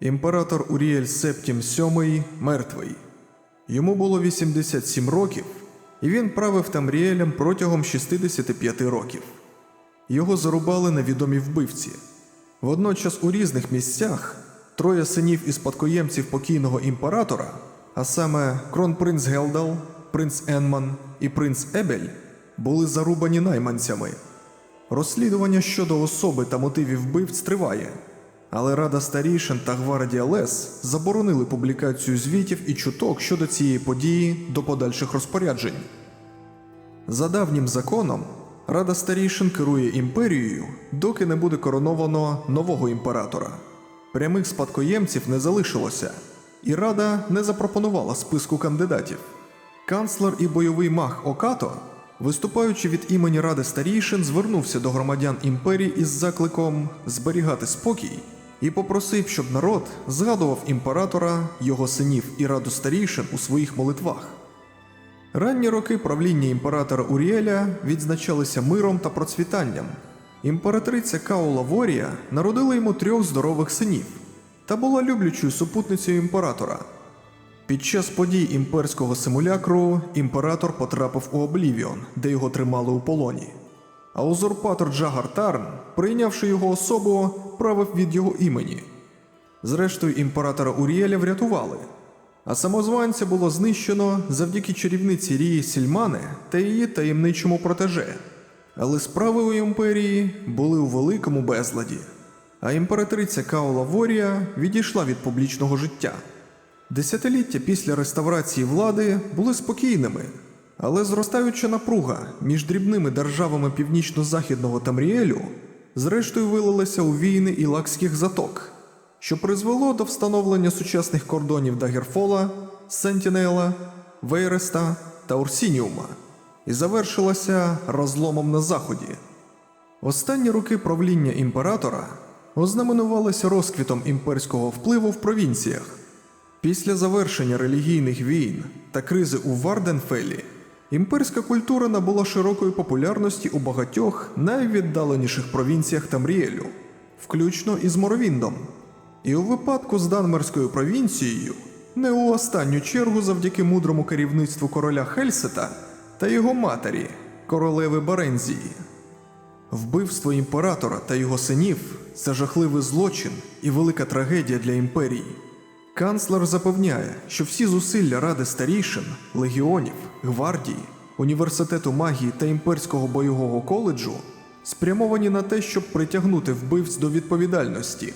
Імператор Уріель Септім VII мертвий. Йому було 87 років, і він правив Тамріелем протягом 65 років. Його зарубали невідомі вбивці. Водночас у різних місцях троє синів і спадкоємців покійного імператора, а саме кронпринц Гелдал, принц Енман і принц Ебель, були зарубані найманцями. Розслідування щодо особи та мотивів вбивць триває, але Рада старішин та гвардія Лес заборонили публікацію звітів і чуток щодо цієї події до подальших розпоряджень. За давнім законом, Рада старішин керує імперією, доки не буде короновано нового імператора. Прямих спадкоємців не залишилося, і Рада не запропонувала списку кандидатів. Канцлер і бойовий маг Окато, виступаючи від імені Ради старішин, звернувся до громадян імперії із закликом зберігати спокій і попросив, щоб народ згадував імператора, його синів і раду старішин у своїх молитвах. Ранні роки правління імператора Уріеля відзначалися миром та процвітанням. Імператриця Каула Ворія народила йому трьох здорових синів та була люблячою супутницею імператора. Під час подій імперського симулякру імператор потрапив у Облівіон, де його тримали у полоні. А узурпатор Джагар Тарн, прийнявши його особу, правив від його імені. Зрештою, імператора Уріеля врятували, а самозванця було знищено завдяки чарівниці Рії Сільмани та її таємничому протеже. Але справи у імперії були у великому безладі, а імператриця Каула Ворія відійшла від публічного життя. Десятиліття після реставрації влади були спокійними, але зростаюча напруга між дрібними державами північно-західного Тамріелю зрештою вилилася у війни ілакських заток, що призвело до встановлення сучасних кордонів Дагерфола, Сентінела, Вейреста та Урсініума і завершилася розломом на заході. Останні роки правління імператора ознаменувалися розквітом імперського впливу в провінціях. Після завершення релігійних війн та кризи у Варденфелі імперська культура набула широкої популярності у багатьох найвіддаленіших провінціях Тамріелю, включно із Моровіндом. І у випадку з Данмерською провінцією, не у останню чергу завдяки мудрому керівництву короля Хельсета та його матері, королеви Барензії. Вбивство імператора та його синів це жахливий злочин і велика трагедія для імперії. Канцлер запевняє, що всі зусилля Ради старішин, легіонів, гвардії, університету магії та імперського бойового коледжу спрямовані на те, щоб притягнути вбивць до відповідальності.